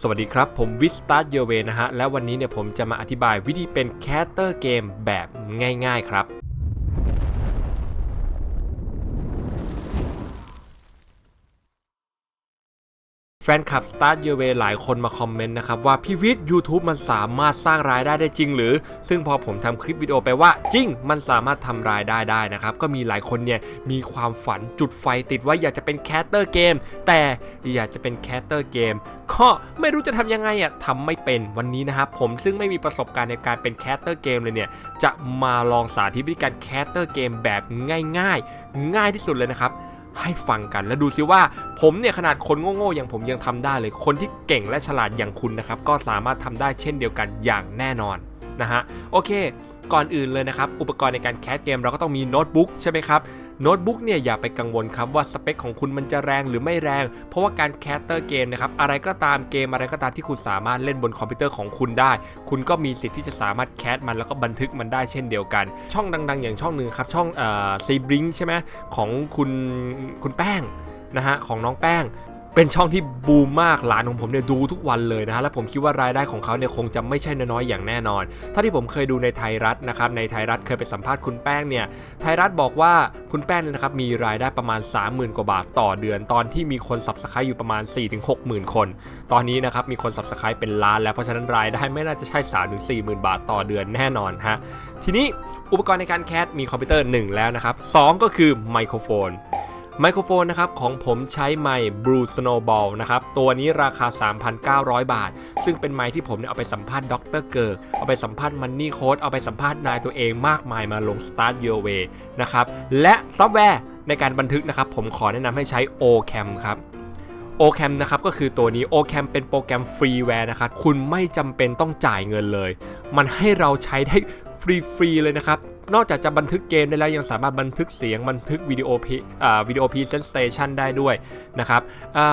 สวัสดีครับ ผมวิสตาร์เยเวนะฮะ และวันนี้เนี่ยผมจะมาอธิบายวิธีเป็นแคสเตอร์เกมแบบง่ายๆครับ แฟนคลับ Start Your Way หลายคนมาคอมเมนต์นะครับว่าพี่วิทย์ YouTube มันสามารถสร้างรายได้ได้จริงหรือ ซึ่งพอผมทำคลิปวิดีโอไปว่าจริง มันสามารถทำรายได้ได้นะครับ ก็มีหลายคนเนี่ยมีความฝันจุดไฟติดว่าอยากจะเป็นแคสเตอร์เกมแต่อยากจะเป็นแคสเตอร์เกมก็ไม่รู้จะทำยังไงอะทำไม่เป็นวันนี้นะครับผมซึ่งไม่มีประสบการณ์ในการเป็นแคสเตอร์เกมเลยเนี่ยจะมาลองสาธิตวิธีการแคสเตอร์เกมแบบง่าย ๆ ง่ายที่สุดเลยนะครับ ให้ฟังกันแล้วดูซิว่า ผมเนี่ยขนาดคนโง่ๆอย่างผมยังทำได้เลย คนที่เก่งและฉลาดอย่างคุณนะครับ ก็สามารถทำได้เช่นเดียวกันอย่างแน่นอนนะฮะโอเค ก่อนอื่นเลยนะครับ อุปกรณ์ในการแคสเกมเราก็ต้องมีโน้ตบุ๊กใช่ไหมครับ โน้ตบุ๊กเนี่ยอย่าไปกังวลครับว่าสเปคของคุณมันจะแรงหรือไม่แรง เพราะว่าการแคสเตอร์เกมนะครับอะไรก็ตามเกมอะไรก็ตามที่คุณสามารถเล่นบนคอมพิวเตอร์ของคุณได้ คุณก็มีสิทธิ์ที่จะสามารถแคสมันแล้วก็บันทึกมันได้เช่นเดียวกัน ช่องดัง ๆ อย่างช่องหนึ่งครับช่องเอ่อซีบริงใช่ไหมของคุณคุณแป้งนะฮะของน้องแป้ง เป็นช่องที่บูมมากหลานของผมเนี่ยดูทุกวันเลยนะฮะและผมคิดว่ารายได้ของเขาเนี่ยคงจะไม่ใช่น้อยๆอย่างแน่นอน ถ้าที่ผมเคยดูในไทยรัฐนะครับในไทยรัฐเคยไปสัมภาษณ์คุณแป้งเนี่ยไทยรัฐบอกว่าคุณแป้งเนี่ยนะครับมีรายได้ประมาณ 30,000 กว่าบาทต่อเดือน ตอนที่มีคนสับสไครต์อยู่ประมาณ 4-60,000คน ตอนนี้นะครับมีคนสับสไครต์เป็นล้านแล้วเพราะฉะนั้นรายได้ไม่น่าจะใช่3-40,000 บาทต่อเดือนแน่นอนฮะทีนี้อุปกรณ์ในการแคสมีคอมพิวเตอร์ 1 แล้วนะครับสองก็คือไมโครโฟน ไมโครโฟนนะครับของผมใช้ไมค์ Blue Snowball นะครับตัวนี้ราคา 3,900 บาท ซึ่งเป็นไมค์ที่ผมเนี่ยเอาไปสัมภาษณ์ด็อกเตอร์เกิร์กเอาไปสัมภาษณ์มันนี่โค้ดเอาไปสัมภาษณ์นายตัวเองมากมายมาลง Start Your Way นะครับและซอฟต์แวร์ในการบันทึกนะครับผมขอแนะนำให้ใช้ Ocam ครับ Ocam นะครับก็คือตัวนี้ Ocam เป็นโปรแกรมฟรีแวร์นะครับคุณไม่จำเป็นต้องจ่ายเงินเลย มันให้เราใช้ได้ฟรีๆเลยนะครับนอกจากจะบันทึกเกมได้แล้วยังสามารถบันทึกเสียงบันทึกวิดีโอพีวิดีโอพีเซนเตชันได้ด้วยนะครับ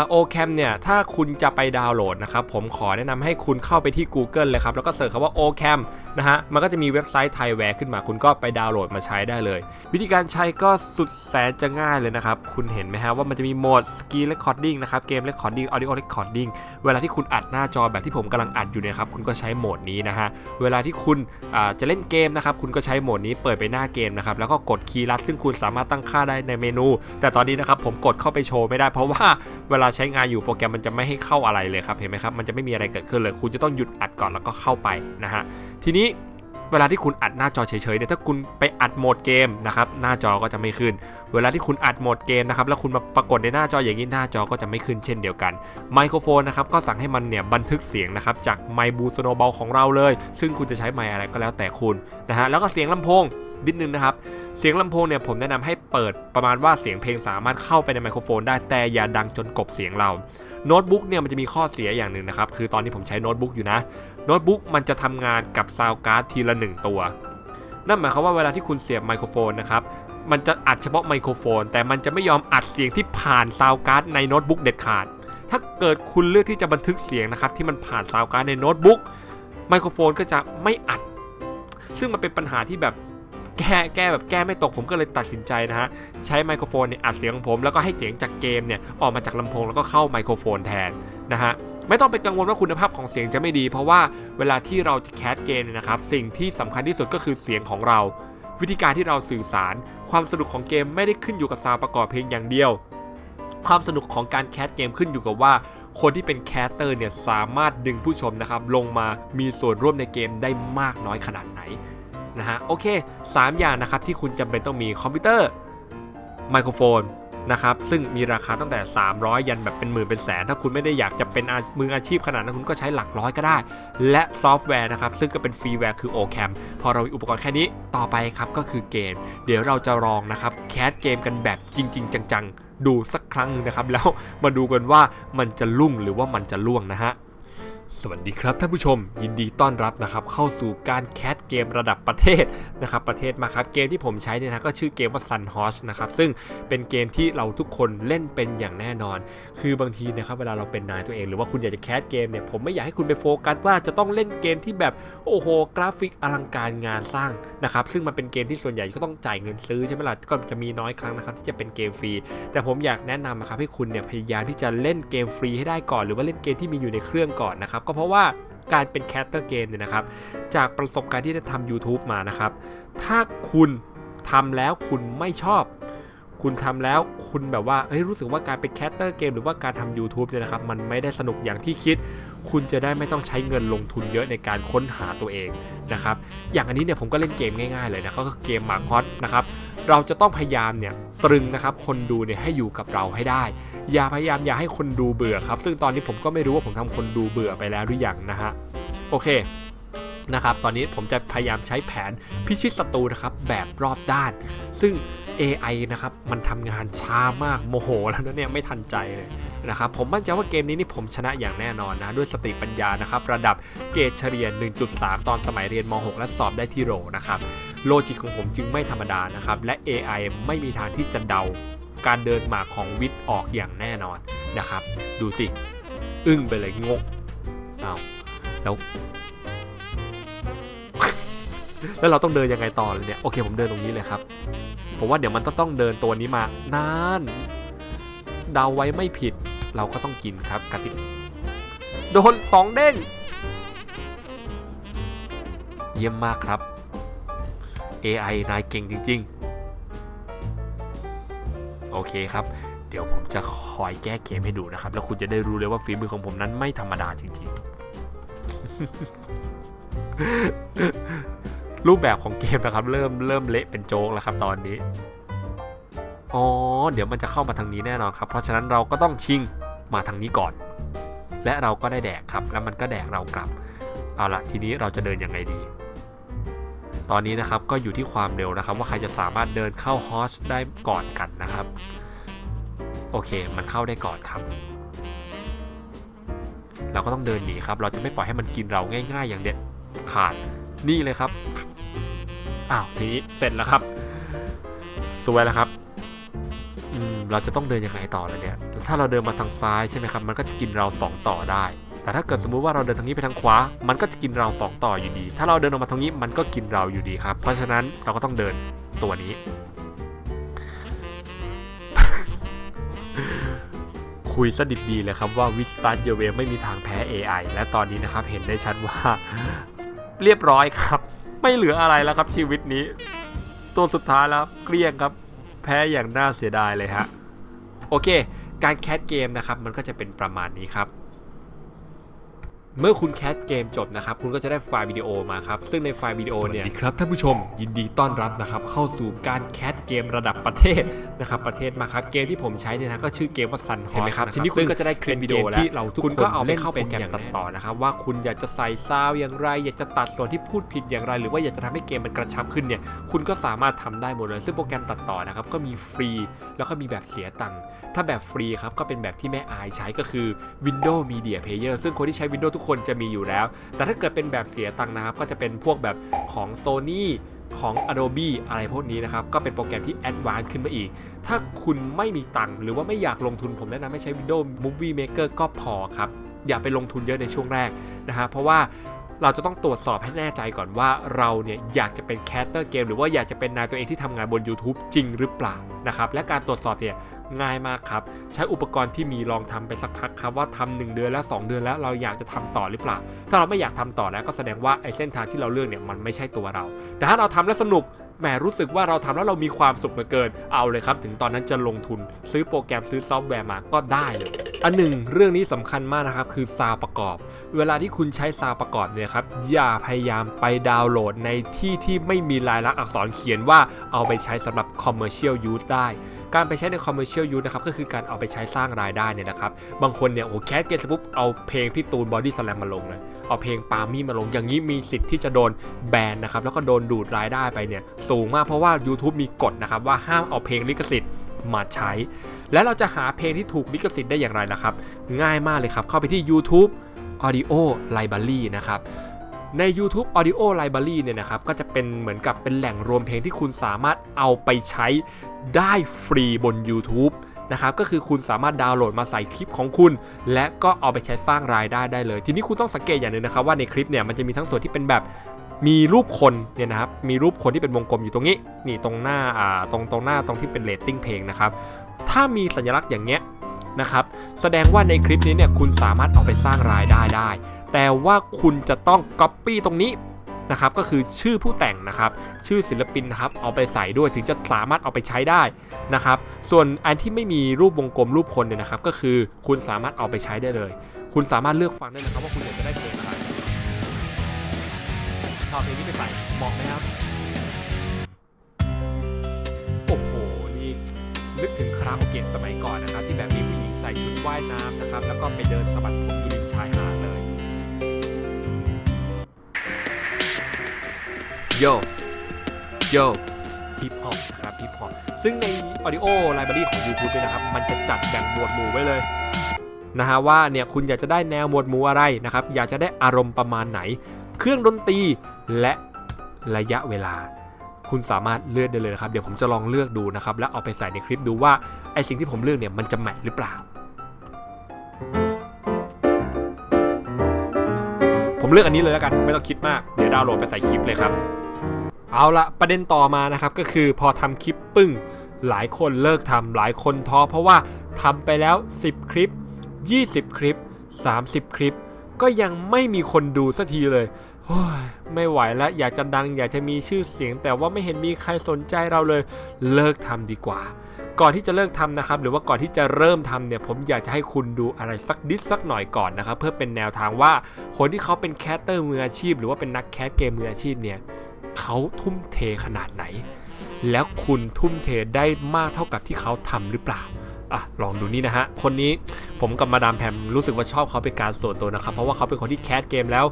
โอแคมเนี่ยถ้าคุณจะไปดาวน์โหลดนะครับผมขอแนะนำให้คุณเข้าไปที่ Google เลยครับ แล้วก็เสิร์ชคำว่า Ocam นะฮะมันก็จะมีเว็บไซต์ไทยแวร์ขึ้นมา คุณก็ไปดาวน์โหลดมาใช้ได้เลย วิธีการใช้ก็สุดแสนจะง่ายเลยนะครับ คุณเห็นไหมฮะว่ามันจะมีโหมด Ski Recording นะครับเกม Recording Audio Recording เวลาที่คุณอัดหน้าจอแบบที่ผมกำลังอัดอยู่เนี่ยครับคุณก็ใช้โหมดนี้นะฮะเวลาที่คุณจะเล่นเกมนะครับคุณก็ใช้โหมดนี้เปิดไปหน้าเกมนะครับแล้วก็กดคีย์ลัดซึ่งคุณสามารถตั้งค่าได้ในเมนู แต่ตอนนี้นะครับผมกดเข้าไปโชว์ไม่ได้เพราะว่าเวลาใช้งานอยู่โปรแกรมมันจะไม่ให้เข้าอะไรเลยครับเห็นไหมครับมันจะไม่มีอะไรเกิดขึ้นเลย คุณจะต้องหยุดอัดก่อนแล้วก็เข้าไปนะฮะทีนี้ เวลาที่คุณอัดหน้าจอเฉยๆเนี่ยถ้าคุณไปอัดโหมดเกมนะครับหน้าจอก็จะไม่ขึ้น เวลาที่คุณอัดโหมดเกมนะครับแล้วคุณมาปรากฏในหน้าจออย่างนี้หน้าจอก็จะไม่ขึ้นเช่นเดียวกันไมโครโฟนนะครับก็สั่งให้มันเนี่ยบันทึกเสียงนะครับจากไมบูสโนบอลของเราเลย ซึ่งคุณจะใช้ไมอะไรก็แล้วแต่คุณนะฮะแล้วก็เสียงลำโพง นิดนึงนะครับ เสียงลำโพงเนี่ยผมแนะนำให้เปิดประมาณว่าเสียงเพลงสามารถเข้าไปในไมโครโฟนได้แต่อย่าดังจนกบเสียงเราโน้ตบุ๊กเนี่ยมันจะมีข้อเสียอย่างหนึ่งนะครับ คือตอนนี้ผมใช้โน้ตบุ๊กอยู่นะโน้ตบุ๊กมันจะทำงานกับซาวการ์ดทีละหนึ่งตัว นั่นหมายความว่าเวลาที่คุณเสียบไมโครโฟนนะครับมันจะอัดเฉพาะไมโครโฟน แต่มันจะไม่ยอมอัดเสียงที่ผ่านซาวการ์ดในโน้ตบุ๊กเด็ดขาด ถ้าเกิดคุณเลือกที่จะบันทึกเสียงนะครับที่มันผ่านซาวการ์ดในโน้ตบุ๊กไมโครโฟนก็จะไม่อัด ซึ่งมันเป็นปัญหาที่แบบ แก้แก้แบบแก้ไม่ตกผมก็เลยตัดสินใจนะฮะใช้ไมโครโฟนเนี่ยอัดเสียงของผมแล้วก็ให้เสียงจากเกมเนี่ยออกมาจากลำโพงแล้วก็เข้าไมโครโฟนแทนนะฮะไม่ต้องไปกังวลว่าคุณภาพของเสียงจะไม่ดี เพราะว่าเวลาที่เราจะแคสเกมเนี่ยนะครับสิ่งที่สำคัญที่สุดก็คือเสียงของเรา วิธีการที่เราสื่อสาร ความสนุกของเกมไม่ได้ขึ้นอยู่กับซาวประกอบเพลงอย่างเดียว ความสนุกของการแคสเกมขึ้นอยู่กับว่าคนที่เป็นแคสเตอร์เนี่ยสามารถดึงผู้ชมนะครับลงมามีส่วนร่วมในเกมได้มากน้อยขนาดไหน นะฮะโอเค 3 อย่างนะครับที่คุณจำเป็นต้องมีคอมพิวเตอร์ไมโครโฟนนะครับซึ่งมีราคาตั้งแต่ 300 ยันแบบเป็นหมื่นเป็นแสน ถ้าคุณไม่ได้อยากจะเป็นมืออาชีพขนาดนั้นคุณก็ใช้หลักร้อยก็ได้ และซอฟต์แวร์นะครับซึ่งก็เป็นฟรีแวร์คือ Ocam พอเรามีอุปกรณ์แค่นี้ต่อไปครับก็คือเกม เดี๋ยวเราจะลองนะครับแคสเกมกันแบบจริง ๆ จัง ๆ ดูสักครั้งนึงนะครับแล้วมาดูกันว่ามันจะลุ่งหรือว่ามันจะล่วงนะฮะ สวัสดีครับท่านผู้ชม ยินดีต้อนรับนะครับเข้าสู่การแคสเกมระดับประเทศนะครับประเทศมาครับเกมที่ผมใช้เนี่ยนะก็ชื่อเกมว่า Sun Horse นะครับซึ่งเป็นเกมที่เราทุกคนเล่นเป็นอย่างแน่นอน คือบางทีนะครับเวลาเราเป็นนายตัวเองหรือว่าคุณอยากจะแคสเกมเนี่ยผมไม่อยากให้คุณไปโฟกัสว่าจะต้องเล่นเกมที่แบบโอ้โหกราฟิกอลังการงานสร้างนะครับซึ่งมันเป็นเกมที่ส่วนใหญ่ก็ต้องจ่ายเงินซื้อใช่ไหมล่ะก็จะมีน้อยครั้งนะครับที่จะเป็นเกมฟรีแต่ผมอยากแนะนำนะครับให้คุณเนี่ยพยายามที่จะเล่นเกมฟรีให้ได้ก่อน หรือว่าเล่นเกมที่มีอยู่ในเครื่องก่อนนะครับก็เพราะว่าการเป็นแคสเตอร์เกมเนี่ยนะครับ จากประสบการณ์ที่ได้ทำ YouTube มานะครับ ถ้าคุณทำแล้วคุณไม่ชอบ คุณทำแล้วคุณแบบว่าเฮ้ยรู้สึกว่าการเป็นแคสเตอร์เกมหรือว่าการทำ YouTube เนี่ยนะครับมันไม่ได้สนุกอย่างที่คิด คุณจะได้ไม่ต้องใช้เงินลงทุนเยอะในการค้นหาตัวเองนะครับอย่างอันนี้เนี่ยผมก็เล่นเกมง่ายๆเลยนะก็คือเกมมาร์คอสนะครับเราจะต้องพยายามเนี่ยตรึงนะครับคนดูเนี่ยให้อยู่กับเราให้ได้ อย่าพยายามอย่าให้คนดูเบื่อครับ ซึ่งตอนนี้ผมก็ไม่รู้ว่าผมทำคนดูเบื่อไปแล้วหรือยังนะฮะโอเคนะครับตอนนี้ผมจะพยายามใช้แผนพิชิตศัตรูนะครับแบบรอบด้าน ซึ่ง AI นะครับมันทำงานช้ามากโมโหแล้วนะเนี่ยไม่ทันใจเลยนะครับผมมั่นใจว่าเกมนี้นี่ผมชนะอย่างแน่นอนนะด้วยสติปัญญานะครับระดับเกรดเฉลี่ย 1.3 ตอนสมัยเรียนม .6 และสอบได้ที่โรนะครับโลจิกของผมจึงไม่ธรรมดานะครับและ AI ไม่มีทางที่จะเดาการเดินหมากของวิทย์ออกอย่างแน่นอนนะครับ ดูสิ อึ้งไปเลยงกเอาแล้ว แล้วเราต้องเดินยังไงต่อเลยเนี่ย โอเคผมเดินตรงนี้เลยครับ ผมว่าเดี๋ยวมันต้องต้องเดินตัวนี้มานานเดาไว้ไม่ผิด เราก็ต้องกินครับกติกโดนสองเด้ง เยี่ยมมากครับ AI นายเก่งจริง ๆ โอเคครับ เดี๋ยวผมจะคอยแก้เกมให้ดูนะครับ แล้วคุณจะได้รู้เลยว่าฝีมือของผมนั้นไม่ธรรมดาจริง ๆ รูปแบบของเกมนะครับ เริ่มเริ่มเละเป็นโจ๊กแล้วครับตอนนี้อ๋อเดี๋ยวมันจะเข้ามาทางนี้แน่นอนครับ เพราะฉะนั้นเราก็ต้องชิงมาทางนี้ก่อน และเราก็ได้แดกครับ แล้วมันก็แดกเรากลับ เอาละทีนี้เราจะเดินยังไงดี ตอนนี้นะครับก็อยู่ที่ความเร็วนะครับ ว่าใครจะสามารถเดินเข้าฮอสได้ก่อนกันนะครับ โอเค มันเข้าได้ก่อนครับ เราก็ต้องเดินหนีครับ เราจะไม่ปล่อยให้มันกินเราง่าย ๆ อย่างเด็ดขาด นี่เลยครับ อ้าวทีนี้เสร็จแล้วครับสวยแล้วครับอืมเราจะต้องเดินยังไงต่อเลยเนี่ย ถ้าเราเดินมาทางซ้ายใช่ไหมครับ มันก็จะกินเรา 2 ต่อได้ แต่ถ้าเกิดสมมุติว่าเราเดินทางนี้ไปทางขวา มันก็จะกินเรา 2 ต่ออยู่ดี ถ้าเราเดินออกมาทางนี้ มันก็กินเราอยู่ดีครับ เพราะฉะนั้นเราก็ต้องเดินตัวนี้ คุยสดิบดีเลยครับว่าวิสตันเยเวไม่มีทางแพ้ AI และตอนนี้นะครับเห็นได้ชัดว่า เรียบร้อยครับ ไม่เหลืออะไรแล้วครับชีวิตนี้ ตัวสุดท้ายแล้วเกลี้ยงครับ แพ้อย่างน่าเสียดายเลยฮะ โอเค การแคสเกมนะครับ มันก็จะเป็นประมาณนี้ครับ เมื่อคุณแคสเกมจบนะครับ คุณก็จะได้ไฟล์วิดีโอมาครับ ซึ่งในไฟล์วิดีโอเนี่ยสวัสดีครับท่านผู้ชม ยินดีต้อนรับนะครับ เข้าสู่การแคสเกมระดับประเทศนะครับ ประเทศมาครับ เกมที่ผมใช้เนี่ยนะก็ชื่อเกมว่า Sun Horse เห็นไหมครับะทีนี้คุณก็จะได้คลิปวิดีโอเป็นเกมที่เราทุกคุณคนก็เอาไปเล่นเข้าโปรแกรมเป็นอย่างตัดต่อนะครับ ว่าคุณอยากจะใส่ซาวด์อย่างไร อยากจะตัดส่วนที่พูดผิดอย่างไร หรือว่าอยากจะทำให้เกมมันกระชับขึ้นเนี่ย คุณก็สามารถทำได้หมดเลย ซึ่งโปรแกรมตัดต่อนะครับ ก็มีฟรี แล้วก็มีแบบเสียตังค์ ถ้าแบบฟรีครับ ก็เป็นแบบที่แม่อายใช้ก็คือ Windows Media Player ซึ่งคนที่ใช้ Windows ทุกคนนจะมีอยู่แล้ว แต่ถ้าเกิดเป็นแบบเสียตังค์นะครับ ก็จะเป็นพวกแบบของ Sony ของ Adobe อะไรพวกนี้นะครับ ก็เป็นโปรแกรมที่ Advanced ขึ้นมาอีก ถ้าคุณไม่มีตังค์หรือว่าไม่อยากลงทุนผมแนะนำให้ใช้ Windows Movie Maker ก็พอครับ อย่าไปลงทุนเยอะในช่วงแรกนะฮะเพราะว่าเราจะต้องตรวจสอบให้แน่ใจก่อนว่าเราเนี่ยอยากจะเป็นแคสเตอร์เกมหรือว่าอยากจะเป็นนายตัวเองที่ทำงานบน YouTube จริงหรือเปล่านะครับและการตรวจสอบเนี่ย ง่ายมากครับ ใช้อุปกรณ์ที่มีลองทำไปสักพักครับว่าทำหนึ่งเดือนแล้ว 2 เดือนแล้วเราอยากจะทำต่อหรือเปล่า ถ้าเราไม่อยากทำต่อแล้วก็แสดงว่าไอ้เส้นทางที่เราเลือกเนี่ยมันไม่ใช่ตัวเรา แต่ถ้าเราทำแล้วสนุกแหมรู้สึกว่าเราทำแล้วเรามีความสุขเหลือเกิน เอาเลยครับ ถึงตอนนั้นจะลงทุนซื้อโปรแกรมซื้อซอฟต์แวร์มาก็ได้เลย อันหนึ่งเรื่องนี้สำคัญมากนะครับ คือซาวประกอบ เวลาที่คุณใช้ซาวประกอบเนี่ยครับ อย่าพยายามไปดาวน์โหลดในที่ที่ไม่มีลายลักษณ์อักษรเขียนว่าเอาไปใช้สำหรับ commercial use ได้ การไปใช้ใน commercial use นะครับก็คือการเอาไปใช้สร้างรายได้เนี่ยนะครับ บางคนเนี่ยโอ้โหแคสเกมเสร็จปุ๊บเอาเพลงพี่ตูนบอดี้สแลมมาลงเลยเอาเพลงปามี่มาลงอย่างนี้มีสิทธิ์ที่จะโดนแบนนะครับแล้วก็โดนดูดรายได้ไปเนี่ยสูงมากเพราะว่า YouTube มีกฎนะครับว่าห้ามเอาเพลงลิขสิทธิ์มาใช้ แล้วเราจะหาเพลงที่ถูกลิขสิทธิ์ได้อย่างไรล่ะครับ ง่ายมากเลยครับ เข้าไปที่ YouTube Audio Library นะครับ ใน YouTube Audio Library เนี่ยนะครับก็จะเป็นเหมือนกับเป็นแหล่งรวมเพลงที่คุณสามารถเอาไปใช้ได้ฟรีบน YouTube นะครับก็คือคุณสามารถดาวน์โหลดมาใส่คลิปของคุณ และก็เอาไปใช้สร้างรายได้ได้เลย ทีนี้คุณต้องสังเกตอย่างหนึ่งนะครับว่าในคลิปเนี่ยมันจะมีทั้งส่วนที่เป็นแบบมีรูปคนเนี่ยนะครับ มีรูปคนที่เป็นวงกลมอยู่ตรงนี้ นี่ตรงหน้าอ่าตรงตรงหน้าตรงที่เป็นเรตติ้งเพลงนะครับ ถ้ามีสัญลักษณ์อย่างเงี้ยนะครับ แสดงว่าในคลิปนี้เนี่ยคุณสามารถเอาไปสร้างรายได้ได้ แต่ว่าคุณจะต้อง Copy ตรงนี้นะครับก็คือชื่อผู้แต่งนะครับชื่อศิลปินนะครับเอาไปใส่ด้วยถึงจะสามารถเอาไปใช้ได้นะครับส่วนอันที่ไม่มีรูปวงกลมรูปคนเนี่ยนะครับก็คือคุณสามารถเอาไปใช้ได้เลย คุณสามารถเลือกฟังได้เลยครับว่าคุณอยากจะได้เพลงอะไรเอาเพลงนี้ไปใส่เหมาะไหมครับโอ้โหนี่นึกถึงคาราโอเกะสมัยก่อนนะครับที่แบบมีผู้หญิงใส่ชุดว่ายน้ำนะครับแล้วก็ไปเดินสะบัดผมอยู่ริมชายหาด โยโยฮิปฮอปนะครับฮิปฮอปซึ่งใน Audio Library ของ YouTube ด้วยนะครับ มันจะจัดแบ่งหมวดหมู่ไว้เลยนะฮะว่าเนี่ยคุณอยากจะได้แนวหมวดหมู่อะไรนะครับ อยากจะได้อารมณ์ประมาณไหน เครื่องดนตรีและระยะเวลา คุณสามารถเลือกได้เลยนะครับ เดี๋ยวผมจะลองเลือกดูนะครับ แล้วเอาไปใส่ในคลิปดูว่าไอสิ่งที่ผมเลือกเนี่ยมันจะแมทหรือเปล่า ผมเลือกอันนี้เลยแล้วกัน ไม่ต้องคิดมาก เดี๋ยวดาวน์โหลดไปใส่คลิปเลยครับ เอาละประเด็นต่อมานะครับก็คือพอทำคลิปปึ้ง หลายคนเลิกทำหลายคนท้อเพราะว่าทำไปแล้ว 10 คลิป 20 คลิป 30 คลิป ก็ยังไม่มีคนดูสักทีเลยไม่ไหวแล้วอยากจะดังอยากจะมีชื่อเสียง แต่ว่าไม่เห็นมีใครสนใจเราเลยเลิกทำดีกว่า ก่อนที่จะเลิกทำนะครับ หรือว่าก่อนที่จะเริ่มทำเนี่ยผมอยากจะให้คุณดูอะไรสักนิดสักหน่อยก่อนนะครับ เพื่อเป็นแนวทางว่าคนที่เขาเป็นแคสเตอร์มืออาชีพ หรือว่าเป็นนักแคสเกมมืออาชีพเนี่ย เขาทุ่มเทขนาดไหน แล้วคุณทุ่มเทได้มากเท่ากับที่เขาทำหรือเปล่าอะลองดูนี่นะฮะ คนนี้ผมกับมาดามแพมรู้สึกว่าชอบเขาเป็นการส่วนตัวนะครับ เพราะว่าเขาเป็นคนที่แคสเกมแล้ว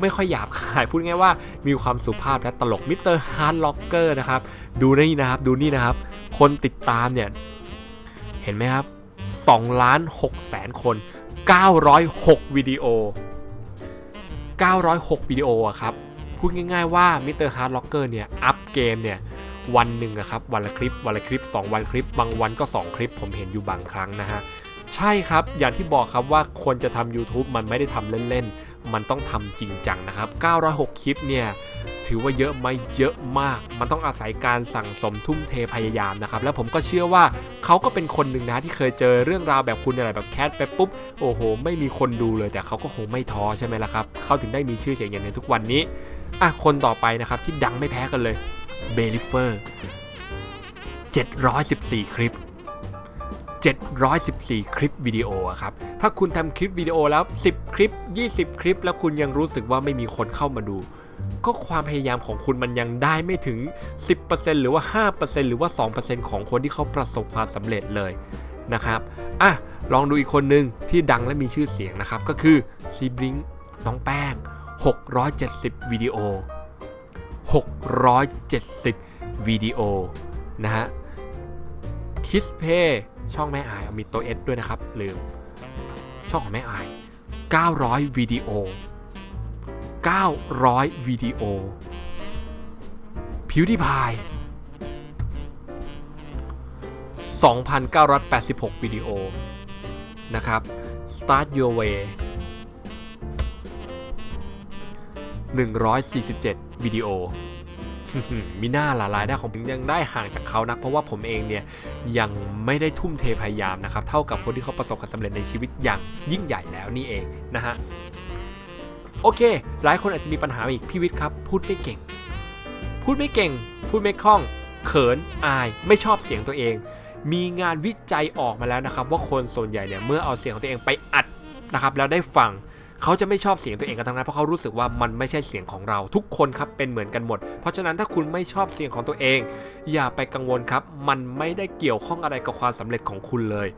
ไม่ค่อยหยาบคาย พูดง่ายว่ามีความสุภาพและตลกมิสเตอร์ฮาร์ดล็อกเกอร์นะครับ ดูนี่นะครับ ดูนี่นะครับ คนติดตามเนี่ย เห็นไหมครับ2ล้าน6แสนคน 906 วิดีโอ 906 วิดีโออะครับ พูดง่ายๆว่ามิสเตอร์ฮาร์ดล็อกเกอร์เนี่ยอัพเกมเนี่ยวันหนึ่งนะครับวันละคลิปวันละคลิป 2 วันคลิป บางวันก็ 2 คลิปผมเห็นอยู่บางครั้งนะฮะ ใช่ครับอย่างที่บอกครับว่าคนจะทำ YouTube มันไม่ได้ทำเล่นๆ มันต้องทำจริงจังนะครับ 906 คลิปเนี่ยถือว่าเยอะไหมเยอะมาก มันต้องอาศัยการสั่งสมทุ่มเทพยายามนะครับ แล้วผมก็เชื่อว่าเขาก็เป็นคนหนึ่งนะที่เคยเจอเรื่องราวแบบคุณอะไรแบบแคทไปปุ๊บ โอ้โห ไม่มีคนดูเลยแต่เขาก็คงไม่ท้อใช่ไหมล่ะครับ เขาถึงได้มีชื่อเสียงอย่างในทุกวันนี้ อะ คนต่อไปนะครับที่ดังไม่แพ้กันเลยเบลิเฟอร์714 คลิป 714 คลิปวิดีโอครับ ถ้าคุณทำคลิปวิดีโอแล้ว 10 คลิป 20 คลิป แล้วคุณยังรู้สึกว่าไม่มีคนเข้ามาดู ก็ความพยายามของคุณมันยังได้ไม่ถึง 10%หรือว่า 5%หรือว่า 2%ของคนที่เขาประสบความสำเร็จเลยนะครับ อะ ลองดูอีกคนหนึ่งที่ดังและมีชื่อเสียงนะครับ ก็คือซีบริงน้องแป้ง 670 วิดีโอ 670 วิดีโอนะฮะคิสเพ ช่องแม่อายมีตัว S ด้วยนะครับ ลืม ช่องของแม่อาย 900 วิดีโอ 900 วิดีโอ พิวที่พาย 2,986 วิดีโอ นะครับ Start Your Way 147 วิดีโอ มีหน้าหลารายได้ของผมยังได้ห่างจากเขานะเพราะว่าผมเองเนี่ยยังไม่ได้ทุ่มเทพยายามนะครับเท่ากับคนที่เขาประสบความสำเร็จในชีวิตอย่างยิ่งใหญ่แล้วนี่เองนะฮะโอเค หลายคนอาจจะมีปัญหาอีกพี่วิทย์ครับ พูดไม่เก่ง พูดไม่เก่ง พูดไม่คล่อง เขินอายไม่ชอบเสียงตัวเอง มีงานวิจัยออกมาแล้วนะครับ ว่าคนส่วนใหญ่เนี่ยเมื่อเอาเสียงของตัวเองไปอัดนะครับแล้วได้ฟัง เขาจะไม่ชอบเสียงตัวเองกันทั้งนั้นเพราะเขารู้สึกว่ามันไม่ใช่เสียงของเรา ทุกคนครับเป็นเหมือนกันหมด เพราะฉะนั้นถ้าคุณไม่ชอบเสียงของตัวเอง อย่าไปกังวลครับ มันไม่ได้เกี่ยวข้องอะไรกับความสำเร็จของคุณเลย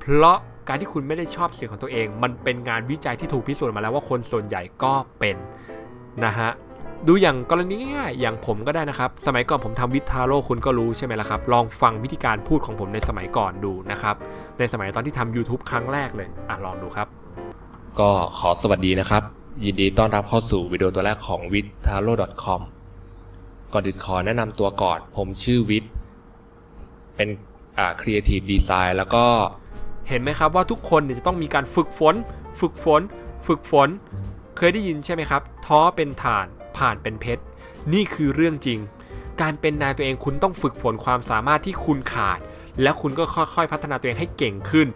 เพราะการที่คุณไม่ได้ชอบเสียงของตัวเอง มันเป็นงานวิจัยที่ถูกพิสูจน์มาแล้วว่าคนส่วนใหญ่ก็เป็นนะฮะดูอย่างกรณีง่ายๆอย่างผมก็ได้นะครับ สมัยก่อนผมทำวิทาโร่คุณก็รู้ใช่ไหมล่ะครับ ลองฟังวิธีการพูดของผมในสมัยก่อนดูนะครับ ในสมัยตอนที่ทำ YouTube ครั้งแรกเลย อะลองดูครับ ก็ขอสวัสดีนะครับ ยินดีต้อนรับเข้าสู่วิดีโอตัวแรกของ w i t t a r o c o m ก่อนอื่นขอแนะนำตัวก่อน ผมชื่อวิทย์เป็นอ่า Creative Design แล้วก็เห็นไหมครับว่าทุกคนเนี่ยจะต้องมีการฝึกฝน ฝึกฝน ฝึกฝน เคยได้ยินใช่ไหมครับ ท้อเป็นฐาน ผ่านเป็นเพชร นี่คือเรื่องจริง การเป็นนายตัวเองคุณต้องฝึกฝนความสามารถที่คุณขาด แล้วคุณก็ค่อยๆ พัฒนาตัวเองให้เก่งขึ้น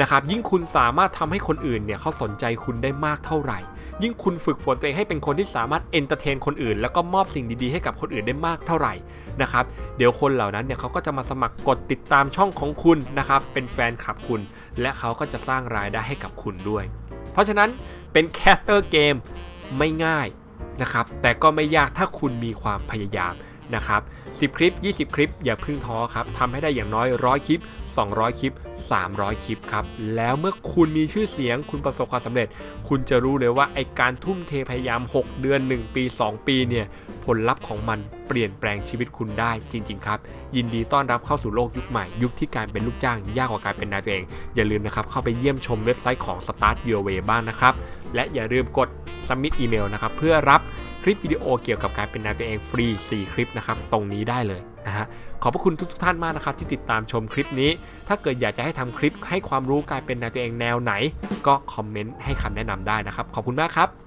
นะครับยิ่งคุณสามารถทำให้คนอื่นเนี่ยเขาสนใจคุณได้มากเท่าไหร่ ยิ่งคุณฝึกฝนตัวเองให้เป็นคนที่สามารถเอนเตอร์เทนคนอื่น แล้วก็มอบสิ่งดีๆให้กับคนอื่นได้มากเท่าไหร่นะครับเดี๋ยวคนเหล่านั้นเนี่ยเขาก็จะมาสมัครกดติดตามช่องของคุณนะครับเป็นแฟนคลับคุณ และเขาก็จะสร้างรายได้ให้กับคุณด้วย เพราะฉะนั้นเป็นแคสเตอร์เกมไม่ง่ายนะครับแต่ก็ไม่ยากถ้าคุณมีความพยายาม นะครับ 10 คลิป 20 คลิป อย่าเพึ่งท้อครับทำให้ได้อย่างน้อย 100 คลิป 200 คลิป 300 คลิปครับ แล้วเมื่อคุณมีชื่อเสียง คุณประสบความสำเร็จ คุณจะรู้เลยว่าไอการทุ่มเทพยายาม 6 เดือน 1 ปี 2 ปีเนี่ยผลลัพธ์ของมันเปลี่ยนแปลงชีวิตคุณได้จริง ๆ ครับ ยินดีต้อนรับเข้าสู่โลกยุคใหม่ ยุคที่การเป็นลูกจ้างยากกว่าการเป็นนายตัวเอง อย่าลืมนะครับ เข้าไปเยี่ยมชมเว็บไซต์ของ Start Your Way บ้างนะครับ และอย่าลืมกด submit อีเมลนะครับ เพื่อรับ ลิปวิดีโอเกี่ยวกับการเป็นนายตัวเองฟรี 4 คลิปนะครับตรงนี้ได้เลยนะฮะขอบพระคุณทุกๆท่านมากนะครับที่ติดตามชมคลิปนี้ ถ้าเกิดอยากจะให้ทำคลิปให้ความรู้การเป็นนายตัวเองแนวไหน ก็คอมเมนต์ให้คำแนะนำได้นะครับขอบคุณมากครับ